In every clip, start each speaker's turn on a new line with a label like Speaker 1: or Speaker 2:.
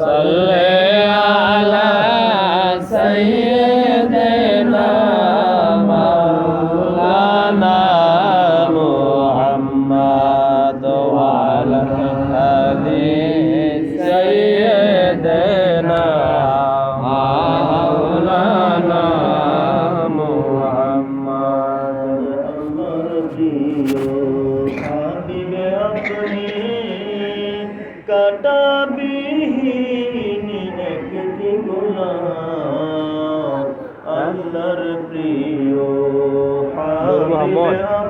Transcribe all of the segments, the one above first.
Speaker 1: صل على سيدنا محمد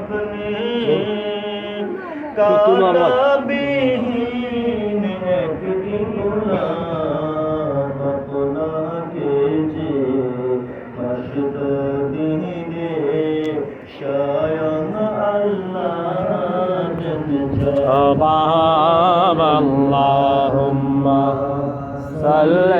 Speaker 1: شتو محمد اللهم صل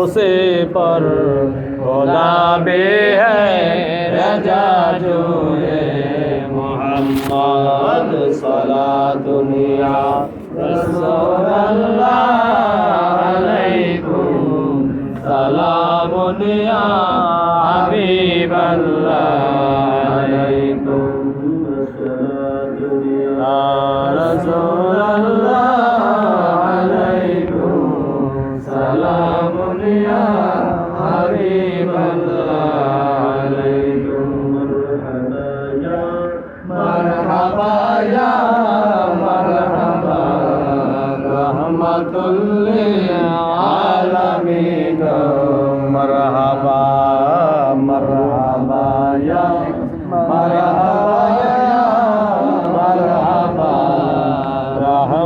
Speaker 1: उसे पर खुदा भी है रजा जो है मोहम्मद सला दुनिया रसूल अल्लाह अलैकुम सलाम या हबीब अल्लाह अलैकुम या रसूल अल्लाह سلام يا حبيب الله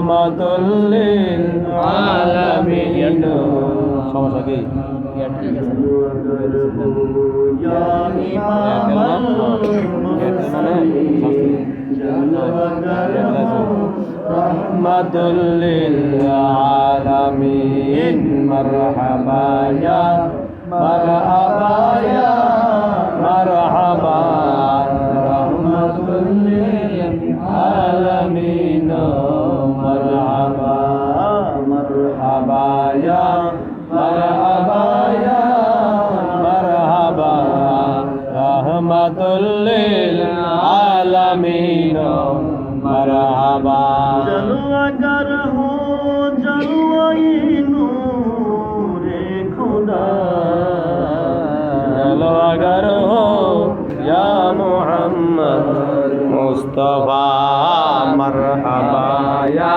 Speaker 1: رحمة সবার আগে রহমদুল্লিল আলমিন মরহবা মরহবা রহমতুল্লিল আলমিন মরহবা জলুয়া কর হো
Speaker 2: জলুয়াই নূরে খুদা। জলুয়া কর
Speaker 1: হো ইয়া মুহাম্মদ মুস্তফা মরহবা। ইয়া